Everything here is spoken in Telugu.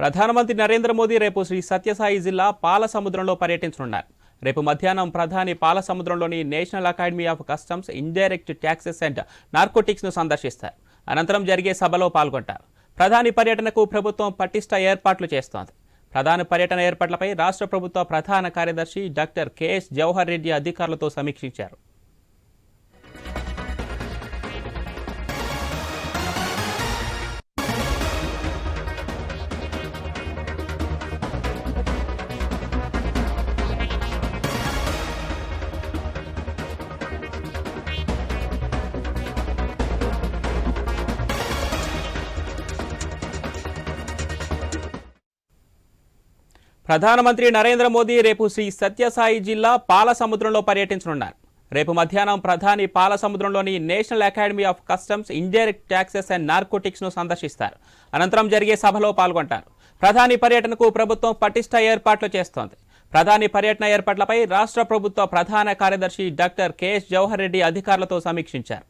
ప్రధానమంత్రి నరేంద్ర మోదీ రేపు శ్రీ సత్యసాయి జిల్లా పాలసముద్రంలో పర్యటించనున్నారు. రేపు మధ్యాహ్నం ప్రధాని పాలసముద్రంలోని national academy of customs indirect taxes and నార్కోటిక్స్ను సందర్శిస్తారు. అనంతరం జరిగే సభలో పాల్గొంటారు. ప్రధాని పర్యటనకు ప్రభుత్వం పటిష్ట ఏర్పాట్లు చేస్తోంది. ప్రధాని పర్యటన ఏర్పాట్లపై రాష్ట్ర ప్రభుత్వ ప్రధాన కార్యదర్శి డాక్టర్ కెఎస్ జవహర్ రెడ్డి అధికారులతో సమీక్షించారు. ప్రధానమంత్రి నరేంద్ర మోదీ రేపు శ్రీ సత్యసాయి జిల్లా పాలసముద్రంలో పర్యటించనున్నారు. రేపు మధ్యాహ్నం ప్రధాని పాలసముద్రంలోని national academy of customs indirect taxes and నార్కోటిక్స్ను సందర్శిస్తారు. అనంతరం జరిగే సభలో పాల్గొంటారు. ప్రధాని పర్యటనకు ప్రభుత్వం పటిష్ట ఏర్పాట్లు చేస్తోంది. ప్రధాని పర్యటన ఏర్పాట్లపై రాష్ట్ర ప్రభుత్వ ప్రధాన కార్యదర్శి డాక్టర్ కెఎస్ జవహర్ రెడ్డి అధికారులతో సమీక్షించారు.